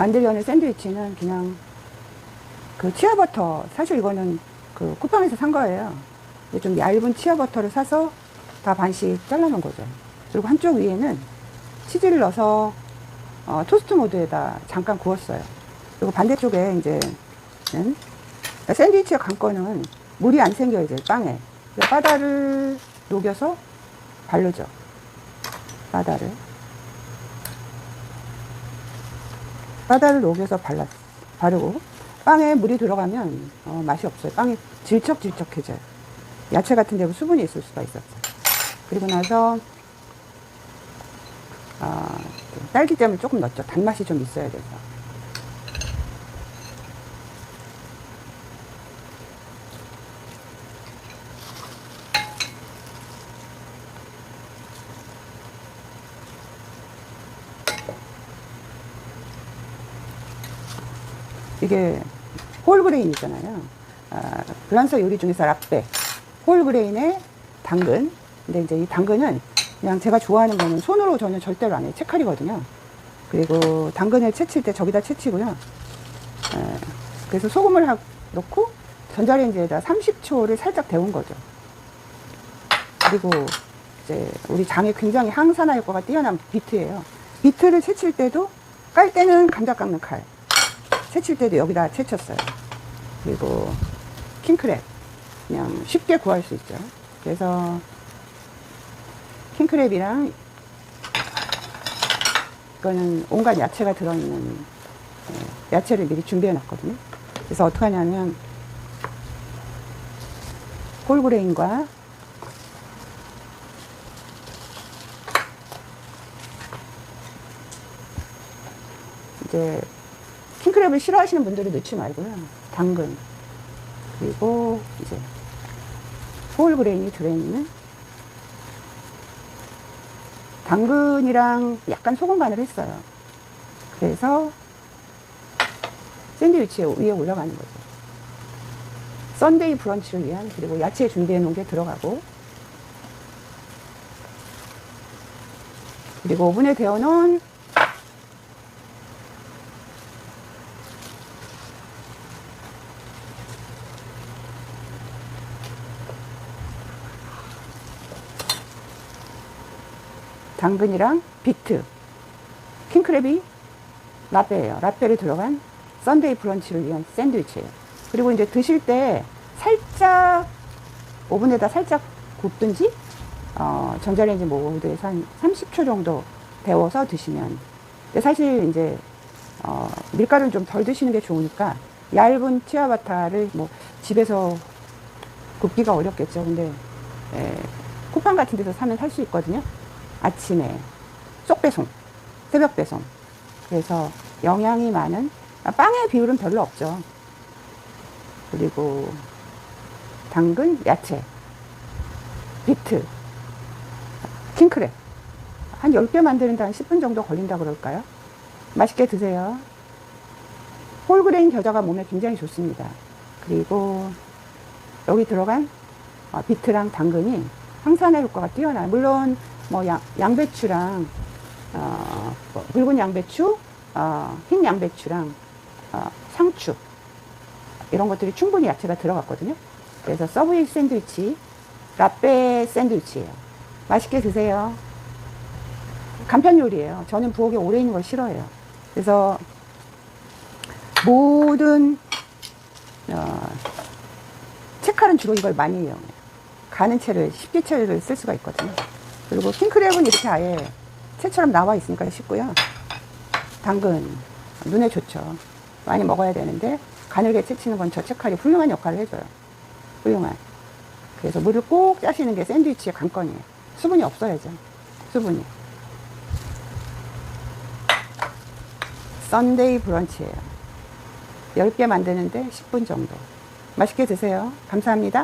만들려는 샌드위치는 그냥 그 치아버터 사실 이거는 그 쿠팡에서 산 거예요. 좀 얇은 치아버터를 사서 다 반씩 잘라 놓은 거죠. 그리고 한쪽 위에는 치즈를 넣어서 어, 토스트 모드에다 잠깐 구웠어요. 그리고 반대쪽에 이제는 샌드위치의 관건은 물이 안 생겨요, 이제 빵에. 바다를 녹여서 바르죠. 바다를. 바다를 녹여서 발랐, 바르고 빵에 물이 들어가면 어, 맛이 없어요. 빵이 질척질척해져요. 야채 같은 데 수분이 있을 수가 있었어요. 그리고 나서 아, 딸기잼을 조금 넣었죠. 단맛이 좀 있어야 돼서. 이게 홀그레인 있잖아요. 아, 프랑스 요리 중에서 라페. 홀그레인의 당근. 근데 이제 이 당근은 그냥 제가 좋아하는 거는 손으로 저는 절대로 안 해요. 채칼이거든요. 그리고 당근을 채칠 때 저기다 채치고요. 에, 그래서 소금을 하, 넣고 전자레인지에다 30초를 살짝 데운 거죠. 그리고 이제 우리 장에 굉장히 항산화 효과가 뛰어난 비트예요. 비트를 채칠 때도 깔 때는 감자 깎는 칼. 채칠 때도 여기다 채쳤어요. 그리고 킹크랩. 그냥 쉽게 구할 수 있죠. 그래서 킹크랩이랑 이거는 온갖 야채가 들어있는 예, 야채를 미리 준비해 놨거든요. 그래서 어떻게 하냐면 홀그레인과 이제 킹크랩을 싫어하시는 분들은 넣지 말고요. 당근 그리고 이제 홀 그레인이 들어있는 당근이랑 약간 소금 간을 했어요. 그래서 샌드위치 위에 올라가는 거죠. 썬데이 브런치를 위한 그리고 야채 준비해 놓은 게 들어가고 그리고 오븐에 데워 놓은 당근이랑 비트, 킹크랩이 라페예요. 라페를 들어간 썬데이 브런치를 위한 샌드위치예요. 그리고 이제 드실 때 살짝 오븐에다 살짝 굽든지 어, 전자레인지 모드에서 한 30초 정도 데워서 드시면 근데 사실 이제 어, 밀가루를 좀덜 드시는 게 좋으니까 얇은 치아바타를 뭐 집에서 굽기가 어렵겠죠. 근데 에, 쿠팡 같은 데서 사면 살 수 있거든요. 아침에 쏙 배송, 새벽 배송. 그래서 영양이 많은 아, 빵의 비율은 별로 없죠. 그리고 당근, 야채, 비트, 킹크랩. 한 10개 만드는데 한 10분 정도 걸린다 그럴까요? 맛있게 드세요. 홀그레인 겨자가 몸에 굉장히 좋습니다. 그리고 여기 들어간 어, 비트랑 당근이 항산화 효과가 뛰어나요. 물론 뭐 양, 양배추랑 어, 뭐 붉은 양배추, 어, 흰 양배추랑 어, 상추 이런 것들이 충분히 야채가 들어갔거든요. 그래서 서브웨이 샌드위치, 라페 샌드위치예요. 맛있게 드세요. 간편 요리예요. 저는 부엌에 오래 있는 걸 싫어해요. 그래서 모든 어, 채칼은 주로 이걸 많이 이용해요. 가는 채를 쉽게 채를 쓸 수가 있거든요. 그리고 킹크랩은 이렇게 아예 채처럼 나와 있으니까 쉽고요. 당근 눈에 좋죠. 많이 먹어야 되는데 가늘게 채치는 건저 채칼이 훌륭한 역할을 해줘요. 훌륭한. 그래서 물을 꼭 짜시는 게 샌드위치의 관건이에요. 수분이 없어야죠. 수분이. 썬데이 브런치예요. 10개 만드는데 10분 정도. 맛있게 드세요. 감사합니다.